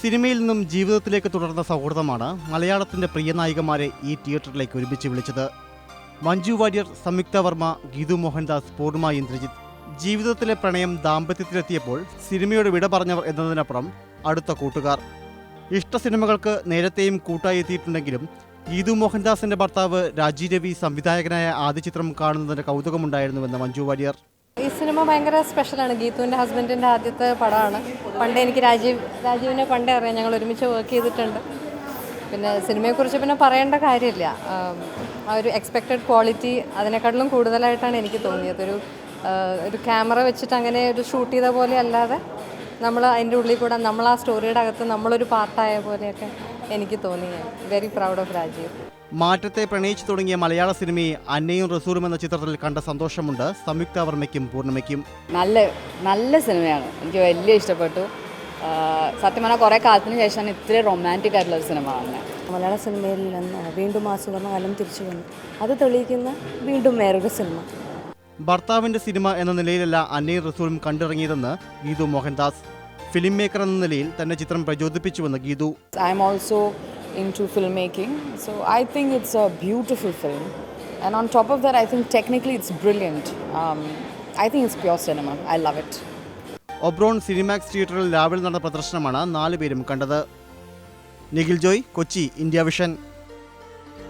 സിനിമയിൽ നിന്നും ജീവിതത്തിലേക്ക് തുടർന്ന സൗഹൃദമാണ് മലയാളത്തിന്റെ പ്രിയ നായികമാരെ ഈ തിയേറ്ററിലേക്ക് ഒരുമിച്ച് വിളിച്ചത്. മഞ്ജു വാര്യർ സംയുക്ത വർമ്മ ഗീതു മോഹൻദാസ് പൂർണ ഇന്ദ്രജിത്ത്. ജീവിതത്തിലെ പ്രണയം ദാമ്പത്യത്തിലെത്തിയപ്പോൾ സിനിമയോട് വിട പറഞ്ഞവർ എന്നതിനപ്പുറം അടുത്ത കൂട്ടുകാർ. ഇഷ്ട സിനിമകൾക്ക് നേരത്തെയും കൂട്ടായി എത്തിയിട്ടുണ്ടെങ്കിലും ഗീതു മോഹൻദാസിന്റെ ഭർത്താവ് രാജി രവി സംവിധായകനായ ആദ്യ ചിത്രം കാണുന്നതിന് കൗതുകമുണ്ടായിരുന്നുവെന്ന് മഞ്ജു വാര്യർ. ഈ സിനിമ ഭയങ്കര സ്പെഷ്യലാണ് ഗീതുവിന്റെ ഹസ്ബൻഡിന്റെ ആദ്യത്തെ പടമാണ്. പണ്ട് എനിക്ക് രാജീവ് രാജീവിനെ പണ്ടേ അറിയാം. ഞങ്ങൾ ഒരുമിച്ച് വർക്ക് ചെയ്തിട്ടുണ്ട്. പിന്നെ സിനിമയെക്കുറിച്ച് പിന്നെ പറയേണ്ട കാര്യമില്ല. ആ ഒരു എക്സ്പെക്റ്റഡ് ക്വാളിറ്റി അതിനെക്കാട്ടിലും കൂടുതലായിട്ടാണ് എനിക്ക് തോന്നിയത്. ഒരു ഒരു ക്യാമറ വെച്ചിട്ട് അങ്ങനെ ഒരു ഷൂട്ട് ചെയ്ത പോലെ അല്ലാതെ നമ്മൾ അതിന്റെ ഉള്ളിൽ കൂടെ നമ്മൾ ആ സ്റ്റോറിയുടെ അകത്ത് നമ്മളൊരു പാർട്ടായ പോലെയൊക്കെ എനിക്ക് തോന്നി. വെരി പ്രൗഡ് ഓഫ് രാജീവ് മാറ്റത്തെ പ്രണയിച്ചു തുടങ്ങിയ മലയാള സിനിമയെ അന്നയും റസൂറും എന്ന ചിത്രത്തിൽ കണ്ട സന്തോഷമുണ്ട്. സംയുക്ത വർമ്മയ്ക്കും പൂർണിമയ്ക്കും. നല്ല നല്ല സിനിമയാണ്. എനിക്ക് വലിയ ഇഷ്ടപ്പെട്ടു. സത്യം പറഞ്ഞാൽ കുറേ കാലത്തിന് ശേഷമാണ് ഇത്ര റൊമാന്റിക് ആയിട്ടുള്ള ഒരു സിനിമ കാണുന്നത് മലയാള സിനിമയിൽ നിന്ന് വീണ്ടും ആ സുവർണകാലം തിരിച്ചു വന്നു. അത് തെളിയിക്കുന്ന വീണ്ടും വേറൊരു സിനിമ. ഭർത്താവിന്റെ സിനിമ എന്ന നിലയിലല്ല അന്നയും റസൂലും കണ്ടിറങ്ങിയതെന്ന് ഗീതു മോഹൻദാസ്. ഫിലിം മേക്കർ എന്ന നിലയിൽ തന്നെ ചിത്രം പ്രചോദിപ്പിച്ചുവെന്ന് Geethu. I am also into film making so I think it's a beautiful film and on top of that I think technically it's brilliant I think it's pure cinema I love it Oberon Cinemax തിയേറ്ററിൽ രാവിലെ നടന്ന പ്രദർശനമാണ് നാലുപേരും കണ്ടത്. Nikhil Joy Kochi India Vision.